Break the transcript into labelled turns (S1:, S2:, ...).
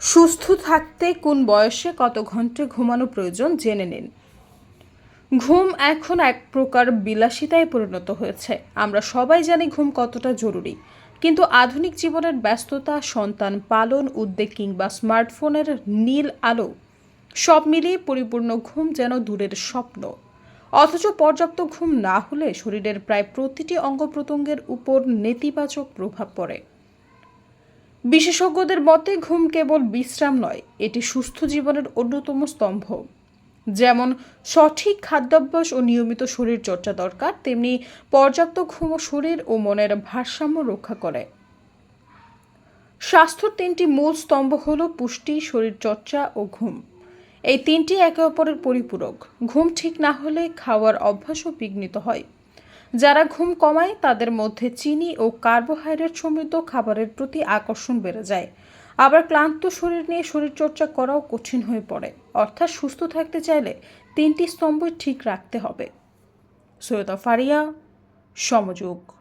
S1: সুস্থ থাকতে কোন বয়সে কত ঘণ্টা ঘুমানো প্রয়োজন জেনে নিন। ঘুম এখন এক প্রকার বিলাসিতায় পরিণত হয়েছে। আমরা সবাই জানি ঘুম কতটা জরুরি। কিন্তু আধুনিক জীবনের ব্যস্ততা, সন্তান পালন, উদ্বেগ কিংবা স্মার্টফোনের নীল আলো, সব মিলিয়ে পরিপূর্ণ ঘুম যেন দূরের স্বপ্ন। অথচ পর্যাপ্ত ঘুম না হলে শরীরের প্রায় প্রতিটি অঙ্গ প্রত্যঙ্গের উপর নেতিবাচক প্রভাব পড়ে। বিশেষজ্ঞদের মতে, ঘুম কেবল বিশ্রাম নয়, এটি সুস্থ জীবনের অন্যতম স্তম্ভ। যেমন, সঠিক খাদ্যাভ্যাস ও নিয়মিত শরীর চর্চা দরকার, তেমনি পর্যাপ্ত ঘুমও শরীর ও মনের ভারসাম্য রক্ষা করে। স্বাস্থ্যর তিনটি মূল স্তম্ভ হল পুষ্টি, শরীরচর্চা ও ঘুম। এই তিনটি একে অপরের পরিপূরক। ঘুম ঠিক না হলে খাওয়ার অভ্যাসও বিঘ্নিত হয়। যারা ঘুম কমায়, তাদের মধ্যে চিনি ও কার্বোহাইড্রেট সমৃদ্ধ খাবারের প্রতি আকর্ষণ বেড়ে যায়। আবার ক্লান্ত শরীর নিয়ে শরীরচর্চা করাও কঠিন হয়ে পড়ে। অর্থাৎ সুস্থ থাকতে চাইলে তিনটি স্তম্ভ ঠিক রাখতে হবে। সৈয়দা ফারিয়া, সমযোগ।